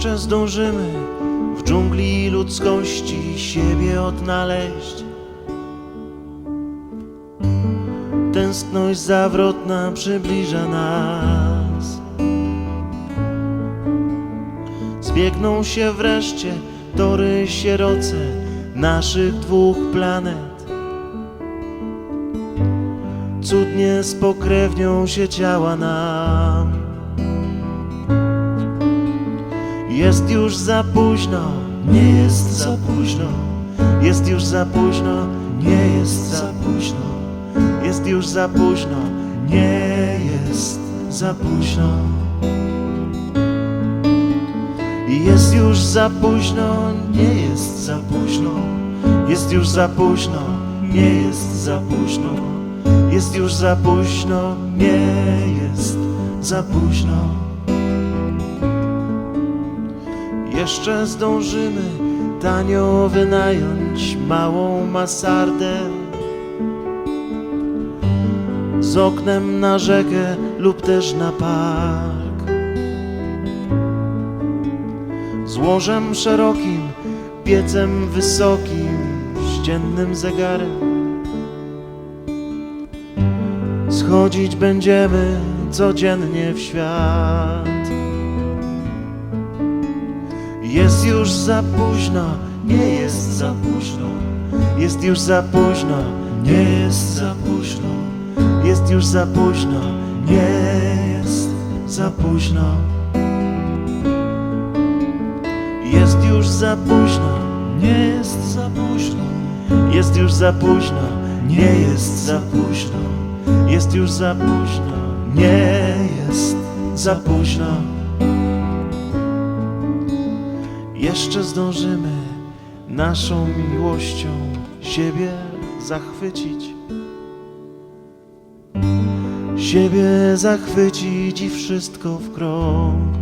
Jeszcze zdążymy w dżungli ludzkości siebie odnaleźć. Tęskność zawrotna przybliża nas. Zbiegną się wreszcie tory sieroce naszych dwóch planet. Cudnie spokrewnią się ciała nam. Jest już za późno, nie jest za późno. Jest już za późno, nie jest za późno. Jest już za późno, nie jest za późno. Jest już za późno, nie jest za późno. Jest już za późno, nie jest za późno. Jest już za późno, nie jest za późno. Jeszcze zdążymy tanio wynająć małą masardę z oknem na rzekę lub też na park. Z łożem szerokim, piecem wysokim, ściennym zegarem. Schodzić będziemy codziennie w świat. Jest już za późno, nie jest za późno. Jest już za późno, nie jest za późno. Jest już za późno, nie jest za późno. Jest już za późno, nie jest za późno. Jest już za późno, nie jest za późno. Jest już za późno, nie jest za późno. Jeszcze zdążymy naszą miłością siebie zachwycić. Siebie zachwycić i wszystko w krąg.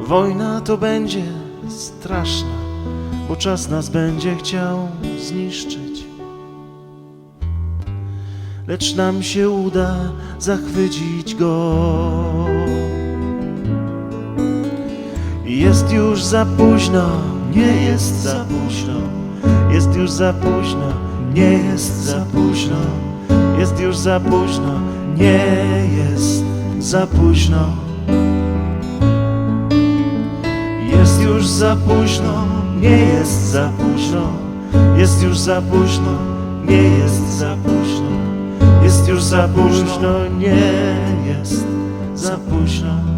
Wojna to będzie straszna, bo czas nas będzie chciał zniszczyć. Lecz nam się uda zachwycić go. Jest już za późno, nie jest za późno. Jest już za późno, nie jest za późno. Jest już za późno, nie jest za późno. Jest już za późno, nie jest za późno. Jest już za późno, nie jest za późno. Jest już za późno, nie jest za późno.